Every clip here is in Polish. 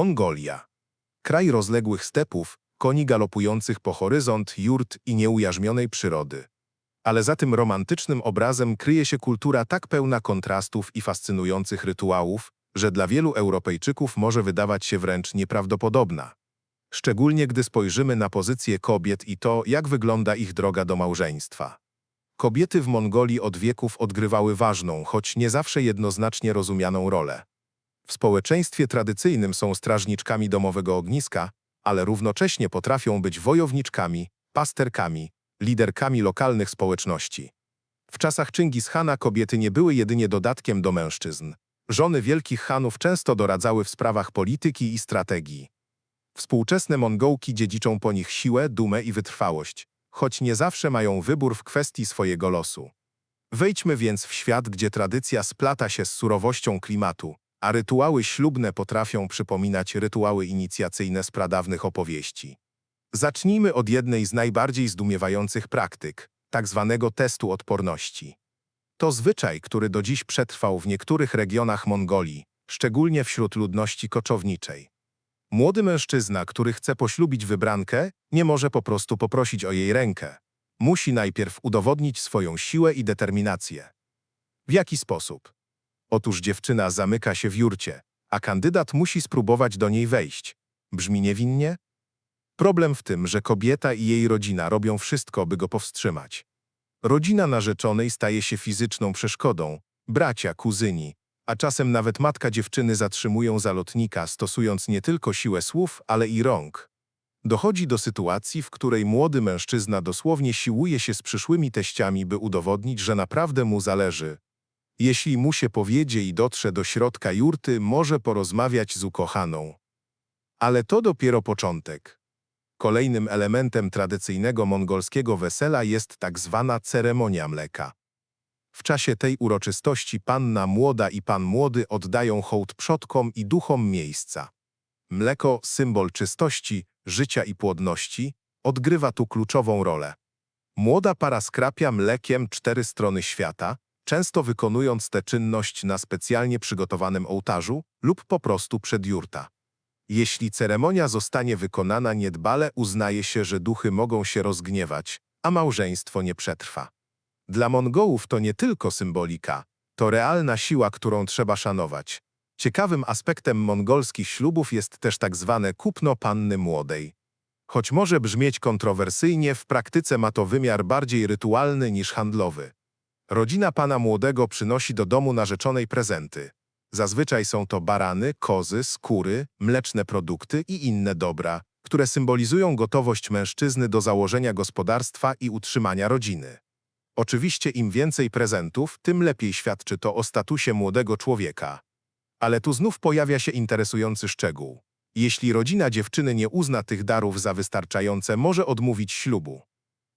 Mongolia. Kraj rozległych stepów, koni galopujących po horyzont, jurt i nieujarzmionej przyrody. Ale za tym romantycznym obrazem kryje się kultura tak pełna kontrastów i fascynujących rytuałów, że dla wielu Europejczyków może wydawać się wręcz nieprawdopodobna. Szczególnie gdy spojrzymy na pozycję kobiet i to, jak wygląda ich droga do małżeństwa. Kobiety w Mongolii od wieków odgrywały ważną, choć nie zawsze jednoznacznie rozumianą rolę. W społeczeństwie tradycyjnym są strażniczkami domowego ogniska, ale równocześnie potrafią być wojowniczkami, pasterkami, liderkami lokalnych społeczności. W czasach Chingis Hana kobiety nie były jedynie dodatkiem do mężczyzn. Żony wielkich Hanów często doradzały w sprawach polityki i strategii. Współczesne Mongołki dziedziczą po nich siłę, dumę i wytrwałość, choć nie zawsze mają wybór w kwestii swojego losu. Wejdźmy więc w świat, gdzie tradycja splata się z surowością klimatu, a rytuały ślubne potrafią przypominać rytuały inicjacyjne z pradawnych opowieści. Zacznijmy od jednej z najbardziej zdumiewających praktyk, tak zwanego testu odporności. To zwyczaj, który do dziś przetrwał w niektórych regionach Mongolii, szczególnie wśród ludności koczowniczej. Młody mężczyzna, który chce poślubić wybrankę, nie może po prostu poprosić o jej rękę. Musi najpierw udowodnić swoją siłę i determinację. W jaki sposób? Otóż dziewczyna zamyka się w jurcie, a kandydat musi spróbować do niej wejść. Brzmi niewinnie? Problem w tym, że kobieta i jej rodzina robią wszystko, by go powstrzymać. Rodzina narzeczonej staje się fizyczną przeszkodą, bracia, kuzyni, a czasem nawet matka dziewczyny zatrzymują zalotnika, stosując nie tylko siłę słów, ale i rąk. Dochodzi do sytuacji, w której młody mężczyzna dosłownie siłuje się z przyszłymi teściami, by udowodnić, że naprawdę mu zależy. Jeśli mu się powiedzie i dotrze do środka jurty, może porozmawiać z ukochaną. Ale to dopiero początek. Kolejnym elementem tradycyjnego mongolskiego wesela jest tak zwana ceremonia mleka. W czasie tej uroczystości panna młoda i pan młody oddają hołd przodkom i duchom miejsca. Mleko, symbol czystości, życia i płodności, odgrywa tu kluczową rolę. Młoda para skrapia mlekiem cztery strony świata, często wykonując tę czynność na specjalnie przygotowanym ołtarzu lub po prostu przed jurta. Jeśli ceremonia zostanie wykonana niedbale, uznaje się, że duchy mogą się rozgniewać, a małżeństwo nie przetrwa. Dla Mongołów to nie tylko symbolika, to realna siła, którą trzeba szanować. Ciekawym aspektem mongolskich ślubów jest też tak zwane kupno panny młodej. Choć może brzmieć kontrowersyjnie, w praktyce ma to wymiar bardziej rytualny niż handlowy. Rodzina pana młodego przynosi do domu narzeczonej prezenty. Zazwyczaj są to barany, kozy, skóry, mleczne produkty i inne dobra, które symbolizują gotowość mężczyzny do założenia gospodarstwa i utrzymania rodziny. Oczywiście im więcej prezentów, tym lepiej świadczy to o statusie młodego człowieka. Ale tu znów pojawia się interesujący szczegół. Jeśli rodzina dziewczyny nie uzna tych darów za wystarczające, może odmówić ślubu.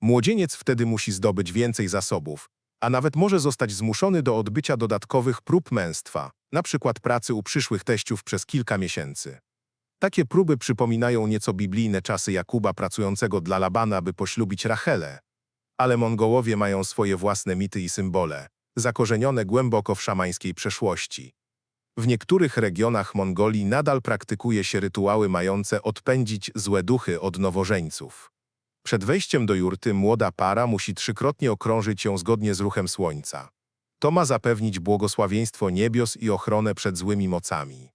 Młodzieniec wtedy musi zdobyć więcej zasobów, a nawet może zostać zmuszony do odbycia dodatkowych prób męstwa, przykład pracy u przyszłych teściów przez kilka miesięcy. Takie próby przypominają nieco biblijne czasy Jakuba pracującego dla Labana, by poślubić Rachelę. Ale Mongołowie mają swoje własne mity i symbole, zakorzenione głęboko w szamańskiej przeszłości. W niektórych regionach Mongolii nadal praktykuje się rytuały mające odpędzić złe duchy od nowożeńców. Przed wejściem do jurty młoda para musi trzykrotnie okrążyć ją zgodnie z ruchem słońca. To ma zapewnić błogosławieństwo niebios i ochronę przed złymi mocami.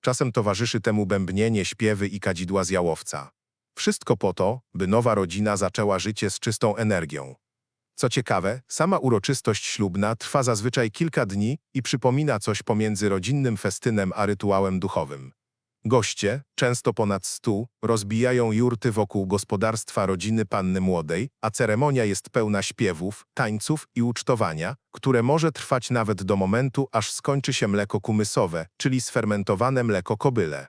Czasem towarzyszy temu bębnienie, śpiewy i kadzidła z jałowca. Wszystko po to, by nowa rodzina zaczęła życie z czystą energią. Co ciekawe, sama uroczystość ślubna trwa zazwyczaj kilka dni i przypomina coś pomiędzy rodzinnym festynem a rytuałem duchowym. Goście, często ponad stu, rozbijają jurty wokół gospodarstwa rodziny panny młodej, a ceremonia jest pełna śpiewów, tańców i ucztowania, które może trwać nawet do momentu, aż skończy się mleko kumysowe, czyli sfermentowane mleko kobyle.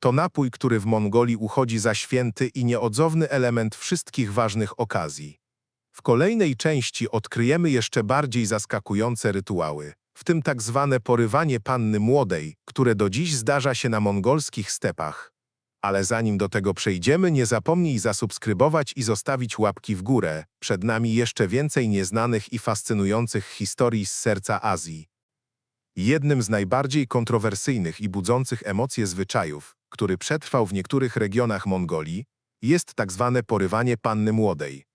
To napój, który w Mongolii uchodzi za święty i nieodzowny element wszystkich ważnych okazji. W kolejnej części odkryjemy jeszcze bardziej zaskakujące rytuały, w tym tak zwane porywanie panny młodej, które do dziś zdarza się na mongolskich stepach. Ale zanim do tego przejdziemy, nie zapomnij zasubskrybować i zostawić łapki w górę. Przed nami jeszcze więcej nieznanych i fascynujących historii z serca Azji. Jednym z najbardziej kontrowersyjnych i budzących emocje zwyczajów, który przetrwał w niektórych regionach Mongolii, jest tak zwane porywanie panny młodej.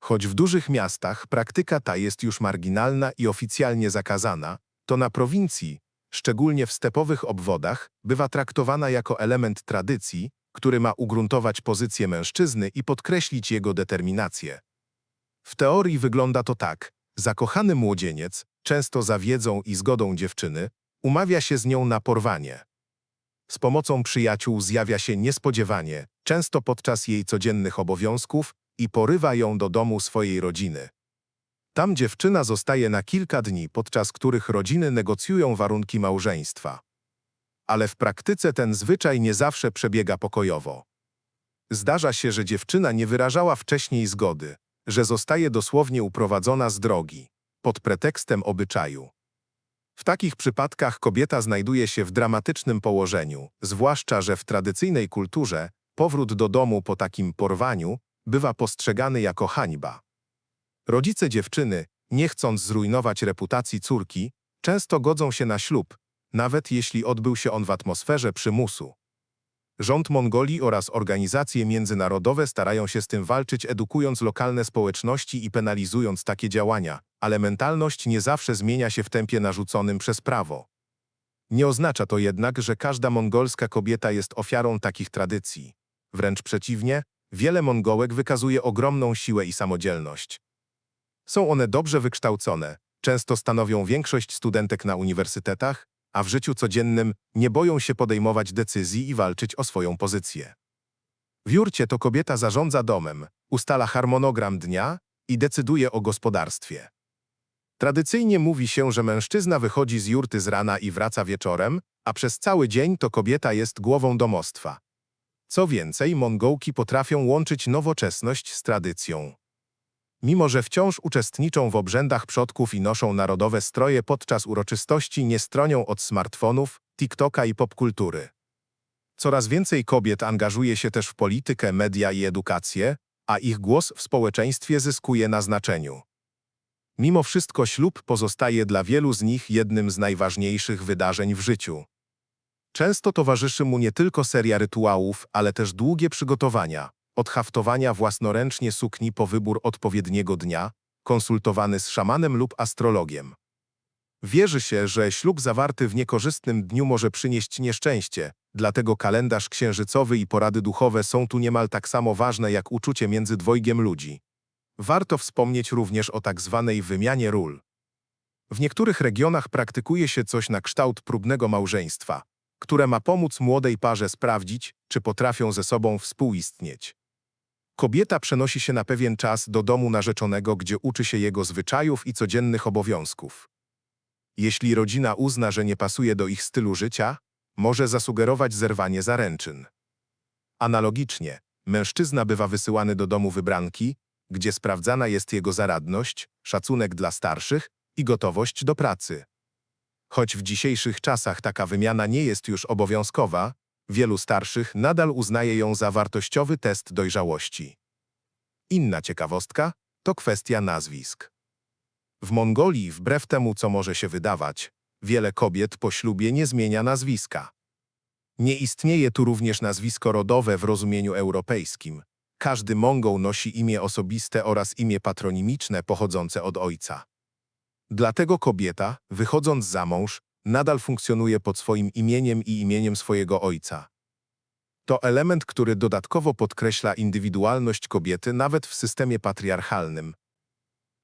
Choć w dużych miastach praktyka ta jest już marginalna i oficjalnie zakazana, to na prowincji, szczególnie w stepowych obwodach, bywa traktowana jako element tradycji, który ma ugruntować pozycję mężczyzny i podkreślić jego determinację. W teorii wygląda to tak. Zakochany młodzieniec, często za wiedzą i zgodą dziewczyny, umawia się z nią na porwanie. Z pomocą przyjaciół zjawia się niespodziewanie, często podczas jej codziennych obowiązków i porywa ją do domu swojej rodziny. Tam dziewczyna zostaje na kilka dni, podczas których rodziny negocjują warunki małżeństwa. Ale w praktyce ten zwyczaj nie zawsze przebiega pokojowo. Zdarza się, że dziewczyna nie wyrażała wcześniej zgody, że zostaje dosłownie uprowadzona z drogi, pod pretekstem obyczaju. W takich przypadkach kobieta znajduje się w dramatycznym położeniu, zwłaszcza, że w tradycyjnej kulturze powrót do domu po takim porwaniu bywa postrzegany jako hańba. Rodzice dziewczyny, nie chcąc zrujnować reputacji córki, często godzą się na ślub, nawet jeśli odbył się on w atmosferze przymusu. Rząd Mongolii oraz organizacje międzynarodowe starają się z tym walczyć, edukując lokalne społeczności i penalizując takie działania, ale mentalność nie zawsze zmienia się w tempie narzuconym przez prawo. Nie oznacza to jednak, że każda mongolska kobieta jest ofiarą takich tradycji. Wręcz przeciwnie, wiele Mongołek wykazuje ogromną siłę i samodzielność. Są one dobrze wykształcone, często stanowią większość studentek na uniwersytetach, a w życiu codziennym nie boją się podejmować decyzji i walczyć o swoją pozycję. W jurcie to kobieta zarządza domem, ustala harmonogram dnia i decyduje o gospodarstwie. Tradycyjnie mówi się, że mężczyzna wychodzi z jurty z rana i wraca wieczorem, a przez cały dzień to kobieta jest głową domostwa. Co więcej, Mongołki potrafią łączyć nowoczesność z tradycją. Mimo, że wciąż uczestniczą w obrzędach przodków i noszą narodowe stroje podczas uroczystości, nie stronią od smartfonów, TikToka i popkultury. Coraz więcej kobiet angażuje się też w politykę, media i edukację, a ich głos w społeczeństwie zyskuje na znaczeniu. Mimo wszystko ślub pozostaje dla wielu z nich jednym z najważniejszych wydarzeń w życiu. Często towarzyszy mu nie tylko seria rytuałów, ale też długie przygotowania, od haftowania własnoręcznie sukni po wybór odpowiedniego dnia, konsultowany z szamanem lub astrologiem. Wierzy się, że ślub zawarty w niekorzystnym dniu może przynieść nieszczęście, dlatego kalendarz księżycowy i porady duchowe są tu niemal tak samo ważne jak uczucie między dwojgiem ludzi. Warto wspomnieć również o tak zwanej wymianie ról. W niektórych regionach praktykuje się coś na kształt próbnego małżeństwa, które ma pomóc młodej parze sprawdzić, czy potrafią ze sobą współistnieć. Kobieta przenosi się na pewien czas do domu narzeczonego, gdzie uczy się jego zwyczajów i codziennych obowiązków. Jeśli rodzina uzna, że nie pasuje do ich stylu życia, może zasugerować zerwanie zaręczyn. Analogicznie, mężczyzna bywa wysyłany do domu wybranki, gdzie sprawdzana jest jego zaradność, szacunek dla starszych i gotowość do pracy. Choć w dzisiejszych czasach taka wymiana nie jest już obowiązkowa, wielu starszych nadal uznaje ją za wartościowy test dojrzałości. Inna ciekawostka to kwestia nazwisk. W Mongolii, wbrew temu, co może się wydawać, wiele kobiet po ślubie nie zmienia nazwiska. Nie istnieje tu również nazwisko rodowe w rozumieniu europejskim. Każdy Mongoł nosi imię osobiste oraz imię patronimiczne pochodzące od ojca. Dlatego kobieta, wychodząc za mąż, nadal funkcjonuje pod swoim imieniem i imieniem swojego ojca. To element, który dodatkowo podkreśla indywidualność kobiety nawet w systemie patriarchalnym.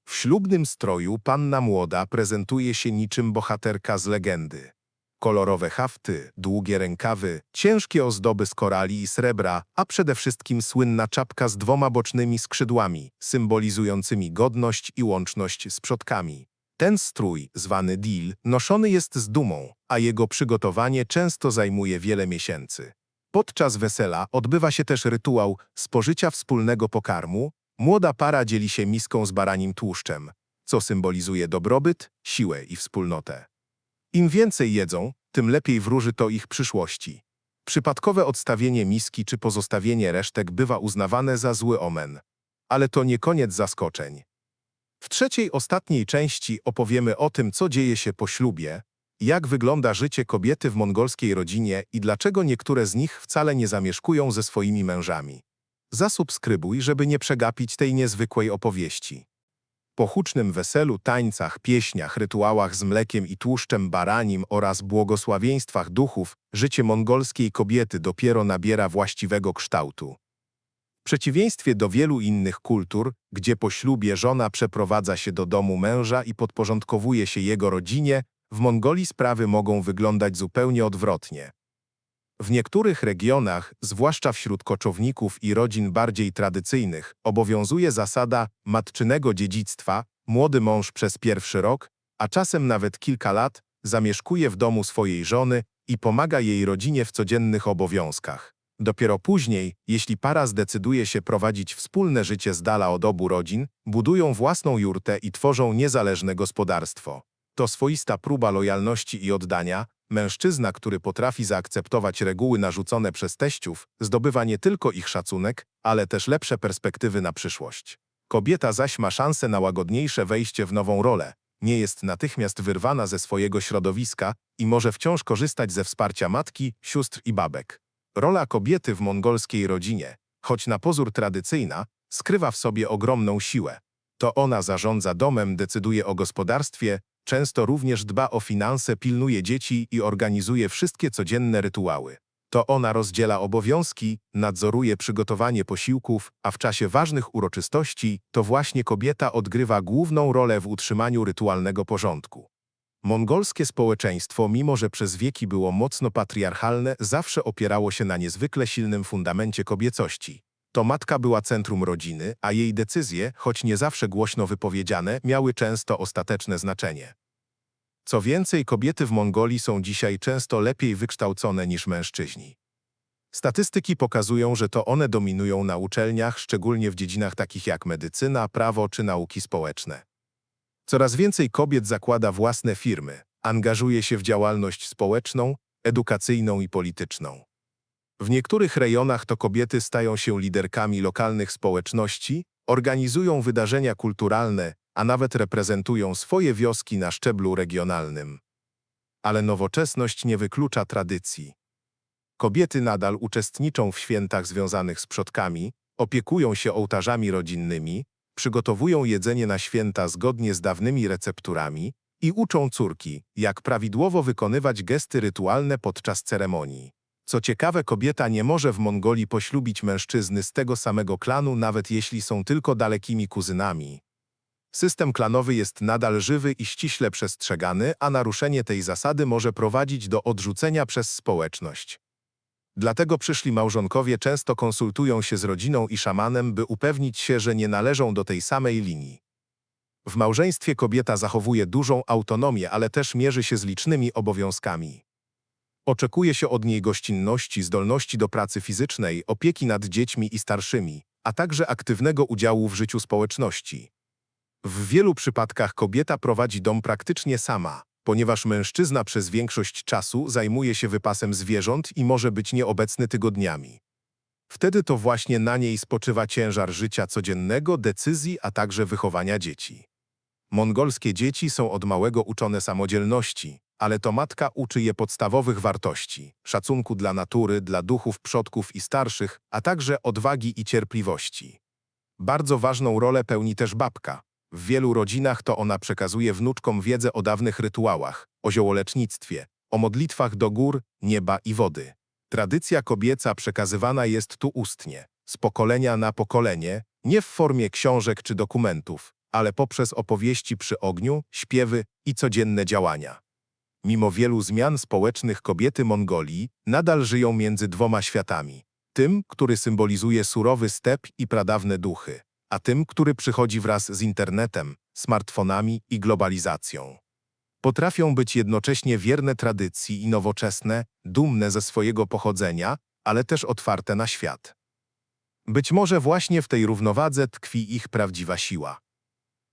W ślubnym stroju panna młoda prezentuje się niczym bohaterka z legendy. Kolorowe hafty, długie rękawy, ciężkie ozdoby z korali i srebra, a przede wszystkim słynna czapka z dwoma bocznymi skrzydłami, symbolizującymi godność i łączność z przodkami. Ten strój, zwany deal, noszony jest z dumą, a jego przygotowanie często zajmuje wiele miesięcy. Podczas wesela odbywa się też rytuał spożycia wspólnego pokarmu. Młoda para dzieli się miską z baranim tłuszczem, co symbolizuje dobrobyt, siłę i wspólnotę. Im więcej jedzą, tym lepiej wróży to ich przyszłości. Przypadkowe odstawienie miski czy pozostawienie resztek bywa uznawane za zły omen. Ale to nie koniec zaskoczeń. W trzeciej, ostatniej części opowiemy o tym, co dzieje się po ślubie, Jak wygląda życie kobiety w mongolskiej rodzinie i dlaczego niektóre z nich wcale nie zamieszkują ze swoimi mężami? Zasubskrybuj, żeby nie przegapić tej niezwykłej opowieści. Po hucznym weselu, tańcach, pieśniach, rytuałach z mlekiem i tłuszczem baranim oraz błogosławieństwach duchów, życie mongolskiej kobiety dopiero nabiera właściwego kształtu. Przeciwieństwie do wielu innych kultur, gdzie po ślubie żona przeprowadza się do domu męża i podporządkowuje się jego rodzinie, w Mongolii sprawy mogą wyglądać zupełnie odwrotnie. W niektórych regionach, zwłaszcza wśród koczowników i rodzin bardziej tradycyjnych, obowiązuje zasada matczynego dziedzictwa, młody mąż przez pierwszy rok, a czasem nawet kilka lat, zamieszkuje w domu swojej żony i pomaga jej rodzinie w codziennych obowiązkach. Dopiero później, jeśli para zdecyduje się prowadzić wspólne życie z dala od obu rodzin, budują własną jurtę i tworzą niezależne gospodarstwo. To swoista próba lojalności i oddania, Mężczyzna, który potrafi zaakceptować reguły narzucone przez teściów, zdobywa nie tylko ich szacunek, ale też lepsze perspektywy na przyszłość. Kobieta zaś ma szansę na łagodniejsze wejście w nową rolę, nie jest natychmiast wyrwana ze swojego środowiska i może wciąż korzystać ze wsparcia matki, sióstr i babek. Rola kobiety w mongolskiej rodzinie, choć na pozór tradycyjna, skrywa w sobie ogromną siłę. To ona zarządza domem, decyduje o gospodarstwie, Często również dba o finanse, pilnuje dzieci i organizuje wszystkie codzienne rytuały. To ona rozdziela obowiązki, nadzoruje przygotowanie posiłków, a w czasie ważnych uroczystości to właśnie kobieta odgrywa główną rolę w utrzymaniu rytualnego porządku. Mongolskie społeczeństwo, mimo że przez wieki było mocno patriarchalne, zawsze opierało się na niezwykle silnym fundamencie kobiecości. To matka była centrum rodziny, a jej decyzje, choć nie zawsze głośno wypowiedziane, miały często ostateczne znaczenie. Co więcej, kobiety w Mongolii są dzisiaj często lepiej wykształcone niż mężczyźni. Statystyki pokazują, że to one dominują na uczelniach, szczególnie w dziedzinach takich jak medycyna, prawo czy nauki społeczne. Coraz więcej kobiet zakłada własne firmy, angażuje się w działalność społeczną, edukacyjną i polityczną. W niektórych rejonach to kobiety stają się liderkami lokalnych społeczności, organizują wydarzenia kulturalne, a nawet reprezentują swoje wioski na szczeblu regionalnym. Ale nowoczesność nie wyklucza tradycji. Kobiety nadal uczestniczą w świętach związanych z przodkami, opiekują się ołtarzami rodzinnymi, przygotowują jedzenie na święta zgodnie z dawnymi recepturami i uczą córki, jak prawidłowo wykonywać gesty rytualne podczas ceremonii. Co ciekawe, kobieta nie może w Mongolii poślubić mężczyzny z tego samego klanu, nawet jeśli są tylko dalekimi kuzynami. System klanowy jest nadal żywy i ściśle przestrzegany, a naruszenie tej zasady może prowadzić do odrzucenia przez społeczność. Dlatego przyszli małżonkowie często konsultują się z rodziną i szamanem, by upewnić się, że nie należą do tej samej linii. W małżeństwie kobieta zachowuje dużą autonomię, ale też mierzy się z licznymi obowiązkami. Oczekuje się od niej gościnności, zdolności do pracy fizycznej, opieki nad dziećmi i starszymi, a także aktywnego udziału w życiu społeczności. W wielu przypadkach kobieta prowadzi dom praktycznie sama, ponieważ mężczyzna przez większość czasu zajmuje się wypasem zwierząt i może być nieobecny tygodniami. Wtedy to właśnie na niej spoczywa ciężar życia codziennego, decyzji, a także wychowania dzieci. Mongolskie dzieci są od małego uczone samodzielności, ale to matka uczy je podstawowych wartości, szacunku dla natury, dla duchów przodków i starszych, a także odwagi i cierpliwości. Bardzo ważną rolę pełni też babka, w wielu rodzinach to ona przekazuje wnuczkom wiedzę o dawnych rytuałach, o ziołolecznictwie, o modlitwach do gór, nieba i wody. Tradycja kobieca przekazywana jest tu ustnie, z pokolenia na pokolenie, nie w formie książek czy dokumentów, ale poprzez opowieści przy ogniu, śpiewy i codzienne działania. Mimo wielu zmian społecznych kobiety Mongolii nadal żyją między dwoma światami. Tym, który symbolizuje surowy step i pradawne duchy, a tym, który przychodzi wraz z internetem, smartfonami i globalizacją. Potrafią być jednocześnie wierne tradycji i nowoczesne, dumne ze swojego pochodzenia, ale też otwarte na świat. Być może właśnie w tej równowadze tkwi ich prawdziwa siła.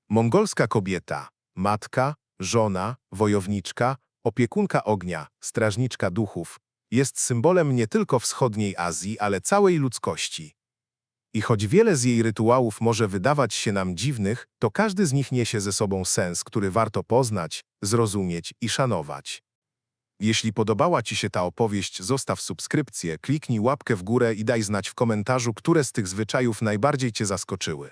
Mongolska kobieta, matka, żona, wojowniczka, opiekunka ognia, strażniczka duchów, jest symbolem nie tylko wschodniej Azji, ale całej ludzkości. I choć wiele z jej rytuałów może wydawać się nam dziwnych, to każdy z nich niesie ze sobą sens, który warto poznać, zrozumieć i szanować. Jeśli podobała Ci się ta opowieść, zostaw subskrypcję, kliknij łapkę w górę i daj znać w komentarzu, które z tych zwyczajów najbardziej Cię zaskoczyły.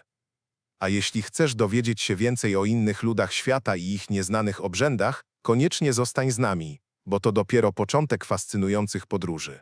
A jeśli chcesz dowiedzieć się więcej o innych ludach świata i ich nieznanych obrzędach, koniecznie zostań z nami, bo to dopiero początek fascynujących podróży.